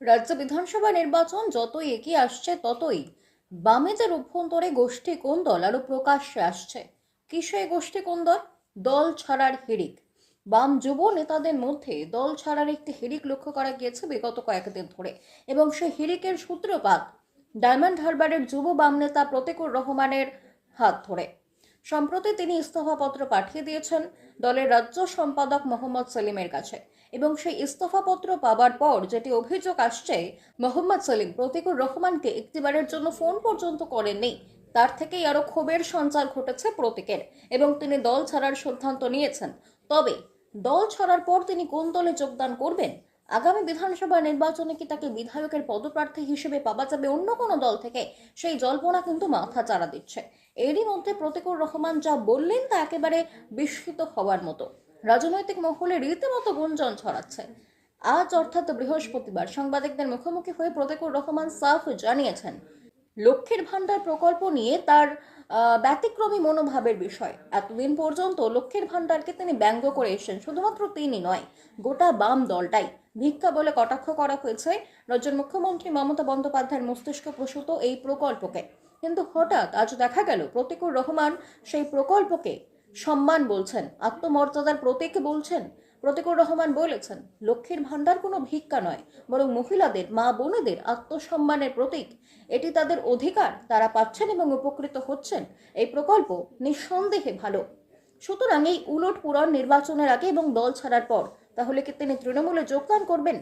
রাজ্য বিধানসভা নির্বাচন যতই এগিয়ে আসছে, ততই বামেদের অভ্যন্তরে গোষ্ঠী কোন দল? আরও প্রকাশ্যে আসছে। কিসে গোষ্ঠী কোন্দল দল ছাড়ার হিড়িক। বাম যুব নেতাদের মধ্যে দল ছাড়ার একটি হিড়িক লক্ষ্য করা গিয়েছে বিগত কয়েকদিন ধরে। এবং সেই হিড়িকের সূত্রপাত ডায়মন্ড হারবারের যুব বাম নেতা প্রতিকুর রহমানের হাত ধরে। সম্প্রতি তিনি ইস্তফাপত্র পাঠিয়ে দিয়েছেন। দলের রাজ্য সম্পাদক মোহাম্মদ সেলিমের কাছে। এবং সেই ইস্তফাপত্র পাবার পর যেটি অভিযোগ আসছে, মোহাম্মদ সেলিম প্রতিকুর রহমানকে একটিবারের জন্য ফোন পর্যন্ত করেননি। তার থেকেই আরও ক্ষোভের সঞ্চার ঘটেছে প্রতীকের এবং তিনি দল ছাড়ার সিদ্ধান্ত নিয়েছেন। তবে দল ছাড়ার পর তিনি কোন দলে যোগদান করবেন? আগামী বিধানসভা নির্বাচনে কি তাকে বিধায়কের পদপ্রার্থী হিসেবে পাওয়া যাবে অন্য কোনো দল থেকে? সেই জল্পনা কিন্তু মাথা চাড়া দিচ্ছে। এরই মধ্যে প্রতিকুর রহমান যা বললেন তা একেবারে বিস্মিত হওয়ার মতো। রাজনৈতিক মহলে রীতিমতো গুঞ্জন ছড়াচ্ছে। আজ অর্থাৎ বৃহস্পতিবার সাংবাদিকদের মুখোমুখি হয়ে প্রতিকুর রহমান সাফ জানিয়েছেন, লক্ষ্মীর ভাণ্ডার প্রকল্প নিয়ে তার ব্যতিক্রমী মনোভাবের বিষয়। এতদিন পর্যন্ত লক্ষ্মীর ভাণ্ডারকে তিনি ব্যঙ্গ করে এসেছেন, শুধুমাত্র তিনি নয়, গোটা বাম দলটাই। ভিক্ষা বলে কটাক্ষ করা হয়েছে রাজ্যের মুখ্যমন্ত্রী মমতা বন্দ্যোপাধ্যায়ের মস্তিষ্ক প্রসূত এই প্রকল্পকে। কিন্তু হঠাৎ আজ দেখা গেল, প্রতিকুর রহমান সেই প্রকল্পকে সম্মান বলছেন, আত্মমর্যাদার প্রতীক বলছেন। প্রতিকুর রহমান বলেছেন, লক্ষ্মীর ভাণ্ডার কোনো ভিক্ষা নয়, বরং মহিলাদের, মা বোনেদের আত্মসম্মানের প্রতীক। এটি তাদের অধিকার, তারা পাচ্ছেন এবং উপকৃত হচ্ছেন। এই প্রকল্প নিঃসন্দেহে ভালো। সুতরাং এই উলট পুরন নির্বাচনের আগে এবং দল ছাড়ার পর তাহলে কি তিনি তৃণমূলে যোগদান করবেন?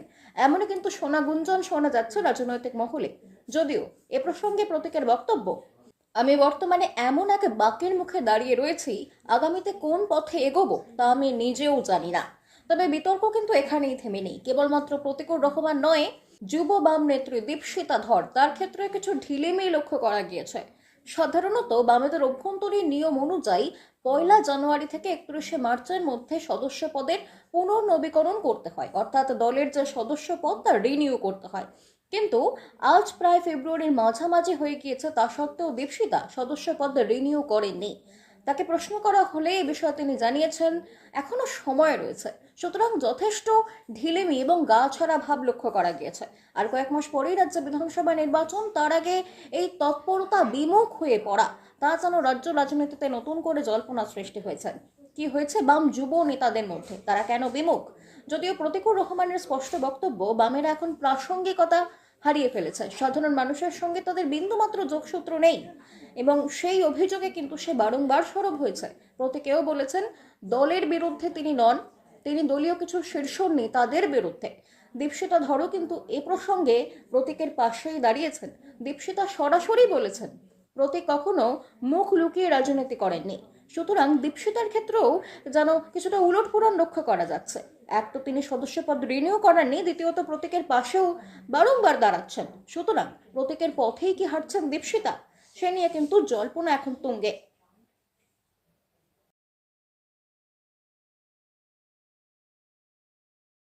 এমনই কিন্তু সোনা গুঞ্জন শোনা যাচ্ছে রাজনৈতিক মহলে। যদিও এ প্রসঙ্গে প্রতীকের বক্তব্য, আমি বর্তমানে এমন এক বাক্যের মুখে দাঁড়িয়ে রয়েছি, আগামীতে কোন পথে এগোবো তা আমি নিজেও জানি না। তবে বিতর্ক কিন্তু এখানেই থেমে নেই। কেবলমাত্র প্রতিকুর রহমান নয়, যুব বাম নেত্রী দীপশিতা ধর, তার ক্ষেত্রে কিছু ঢিলেমি লক্ষ্য করা গিয়েছে। সাধারণত বামেদের অভ্যন্তরীণ নিয়ম অনুযায়ী পয়লা জানুয়ারি থেকে একত্রিশে মার্চের মধ্যে সদস্য পদের পুনর্নবীকরণ করতে হয়। অর্থাৎ দলের যে সদস্য পদ তা রিনিউ করতে হয়। কিন্তু আজ প্রায় ফেব্রুয়ারির মাঝামাঝি হয়ে গিয়েছে, তা সত্ত্বেও দীপশিতা সদস্য পদ রিনিউ করেননি। তাকে প্রশ্ন করা হলে এ বিষয়ে তিনি জানিয়েছেন, এখনও সময় রয়েছে। সুতরাং যথেষ্ট ঢিলেমি এবং গা ছড়া ভাব লক্ষ্য করা গিয়েছে। আর কয়েক মাস পরেই রাজ্য বিধানসভা নির্বাচন, তার আগে এই তৎপরতা বিমুখ হয়ে পড়া, তা যেন রাজ্য রাজনীতিতে নতুন করে জল্পনা সৃষ্টি হয়েছে। কি হয়েছে বাম যুব নেতাদের মধ্যে? তারা কেন বিমুখ? যদিও প্রতিকুর রহমানের স্পষ্ট বক্তব্য, বামেরা এখন প্রাসঙ্গিকতা হারিয়ে ফেলেছে সাধারণ মানুষের সঙ্গে তাদের বিন্দুমাত্র যোগসূত্র নেই এবং সেই অভিযোগে কিন্তু সে বারংবার সরব হয়েছে। প্রতীকেও বলেছেন, দলের বিরুদ্ধে তিনি নন, তিনি দলীয় কিছু শীর্ষ নেতাদের বিরুদ্ধে। দীপশিতা ধরো কিন্তু এ প্রসঙ্গে প্রতীকের পাশেই দাঁড়িয়েছেন। দীপশিতা সরাসরি বলেছেন, প্রতীক কখনো মুখ লুকিয়ে রাজনীতি করেননি। সুতরাং দীপশিতার ক্ষেত্রেও যেন কিছুটা উলটপুরন লক্ষ্য করা যাচ্ছে। এক তো তিনি সদস্যপদ রিনিউ করাননি, দ্বিতীয়ত প্রতীকের পাশেও বারংবার দাঁড়াচ্ছেন। সুতরাং প্রতীকের পথেই কি হাঁটছেন দীপশিতা? সে নিয়ে কিন্তু জল্পনা এখন তুঙ্গে।